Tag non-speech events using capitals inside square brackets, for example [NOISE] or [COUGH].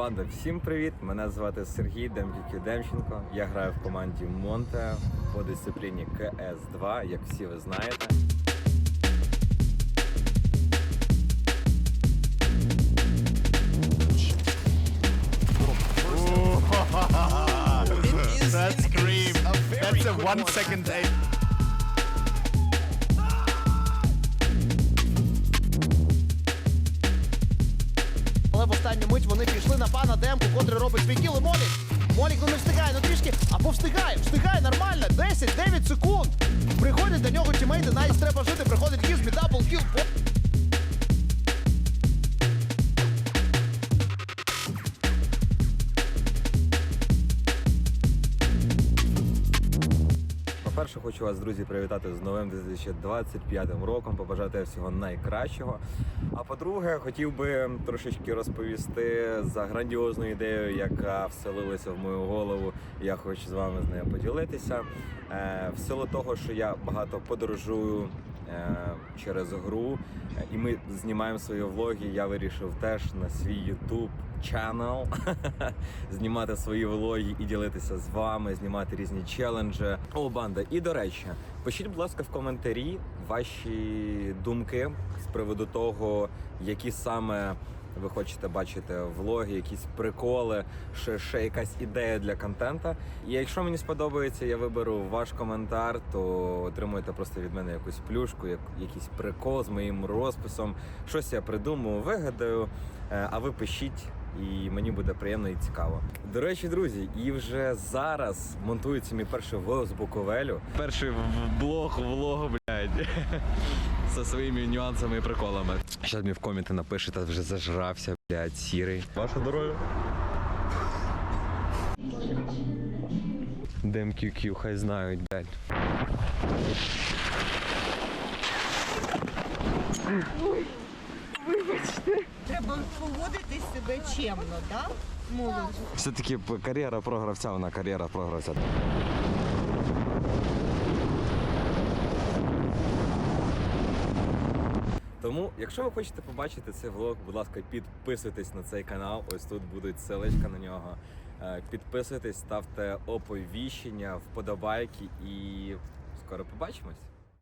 Банда, всім привіт! Мене звати Сергій Демкікю Демченко. Я граю в команді Монте по дисципліні КС2, як всі ви знаєте. [LAUGHS] That's scream. One second aim. Останню мить вони пішли на пана Демку, котрий робить свій кіл і Молік. Молік ну не встигає, ну трішки, або встигає, встигає нормально, 10-9 секунд. Приходять до нього тімейти, навіть треба жити, приходить Гізбі, По-перше, хочу вас, друзі, привітати з новим 2025 роком, побажати всього найкращого. А по-друге, хотів би трошечки розповісти за грандіозну ідею, яка вселилася в мою голову. Я хочу з вами з нею поділитися. Е, В силу того, що я багато подорожую е, через гру, і ми знімаємо свої влоги. Я вирішив теж на свій channel [LAUGHS] знімати свої влоги і ділитися з вами, знімати різні челенджі. О, банда. І до речі, пишіть, будь ласка, в коментарі ваші думки з приводу того, які саме. Ви хочете бачити влоги, якісь приколи, ще, ще якась ідея для контента. І якщо мені сподобається, я виберу ваш коментар, то отримуєте просто від мене якусь плюшку, як, якийсь прикол з моїм розписом. Щось я придумаю, вигадаю. Е, А ви пишіть, і мені буде приємно і цікаво. До речі, друзі, і вже зараз монтується мій перший влог з Буковелю. Перший блог влог, блядь. [LAUGHS] Зі своїми нюансами і приколами. Зараз мені в коменти напишете, вже зажрався, блядь, сірий. Ваше здоров'я. DMQQ, хай знають, блядь. Треба поводити себе чемно, так? Молодь. Все-таки кар'єра програвця, вона кар'єра програвця. Тому, якщо ви хочете побачити цей влог, будь ласка, підписуйтесь на цей канал. Ось тут будуть селечка на нього. Е, Підписуйтесь, ставте оповіщення, вподобайки і скоро побачимось.